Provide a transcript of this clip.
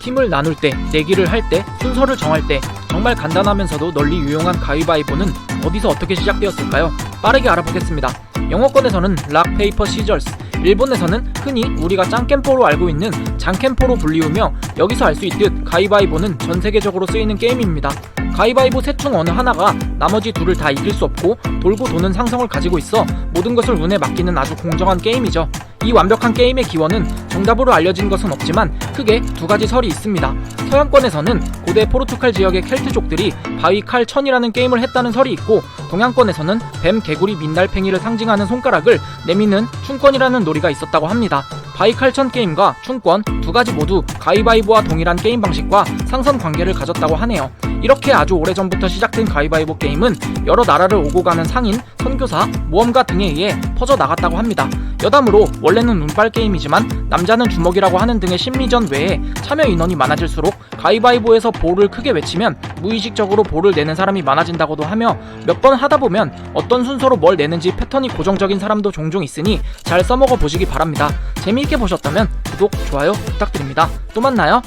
팀을 나눌 때, 내기를 할 때, 순서를 정할 때 정말 간단하면서도 널리 유용한 가위바위보는 어디서 어떻게 시작되었을까요? 빠르게 알아보겠습니다. 영어권에서는 락, 페이퍼, 시저스, 일본에서는 흔히 우리가 짱캠포로 알고 있는 장캠포로 불리우며 여기서 알 수 있듯 가위바위보는 전 세계적으로 쓰이는 게임입니다. 가위바위보 셋 중 어느 하나가 나머지 둘을 다 이길 수 없고 돌고 도는 상성을 가지고 있어 모든 것을 운에 맡기는 아주 공정한 게임이죠. 이 완벽한 게임의 기원은 정답으로 알려진 것은 없지만 크게 두 가지 설이 있습니다. 서양권에서는 고대 포르투갈 지역의 켈트족들이 바위 칼 천이라는 게임을 했다는 설이 있고 동양권에서는 뱀, 개구리, 민달팽이를 상징하는 손가락을 내미는 춘권이라는 놀이가 있었다고 합니다. 바이칼천 게임과 춘권 두 가지 모두 가위바위보와 동일한 게임 방식과 상선 관계를 가졌다고 하네요. 이렇게 아주 오래전부터 시작된 가위바위보 게임은 여러 나라를 오고 가는 상인, 선교사, 모험가 등에 의해 퍼져 나갔다고 합니다. 여담으로 원래는 운빨 게임이지만 남자는 주먹이라고 하는 등의 심리전 외에 참여 인원이 많아질수록 가위바위보에서 볼을 크게 외치면 무의식적으로 볼을 내는 사람이 많아진다고도 하며 몇 번 하다 보면 어떤 순서로 뭘 내는지 패턴이 고정적인 사람도 종종 있으니 잘 써먹어 보시기 바랍니다. 재미있게 보셨다면 구독, 좋아요 부탁드립니다. 또 만나요.